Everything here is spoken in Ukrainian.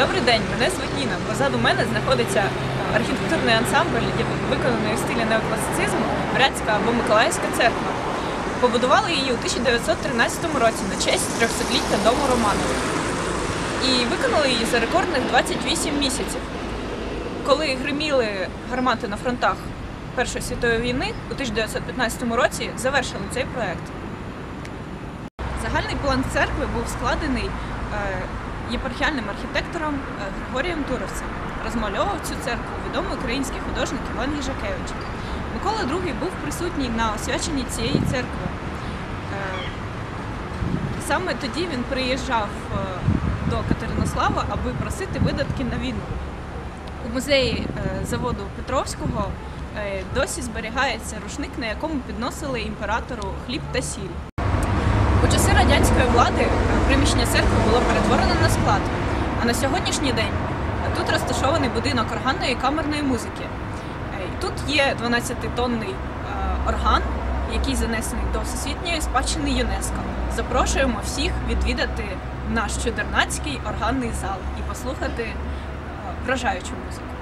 Добрий день, мене звуть Ніна. Позаду мене знаходиться архітектурний ансамбль, який виконаний у стилі неокласицизму Брянська або Миколаївська церква. Побудували її у 1913 році на честь 300-ліття дому Романових. І виконали її за рекордних 28 місяців. Коли гриміли гармати на фронтах Першої світової війни у 1915 році завершили цей проект. Загальний план церкви був складений е, єпархіальним архітектором е, Григорієм Туровцем. Розмальовував цю церкву відомий український художник Іван Їжакевич. Микола II був присутній на освяченні цієї церкви. Е, Саме тоді він приїжджав е, до Катеринослава, аби просити видатки на війну. У музеї заводу Петровського досі зберігається рушник, на якому підносили імператору хліб та сіль. У часи радянської влади приміщення церкви було перетворено склад. А на сьогоднішній день тут розташований будинок органної і камерної музики. Е, Тут є 12-тонний е, орган, який занесений до всесвітньої спадщини ЮНЕСКО. Запрошуємо всіх відвідати наш чудернацький органний зал і послухати е, вражаючу музику.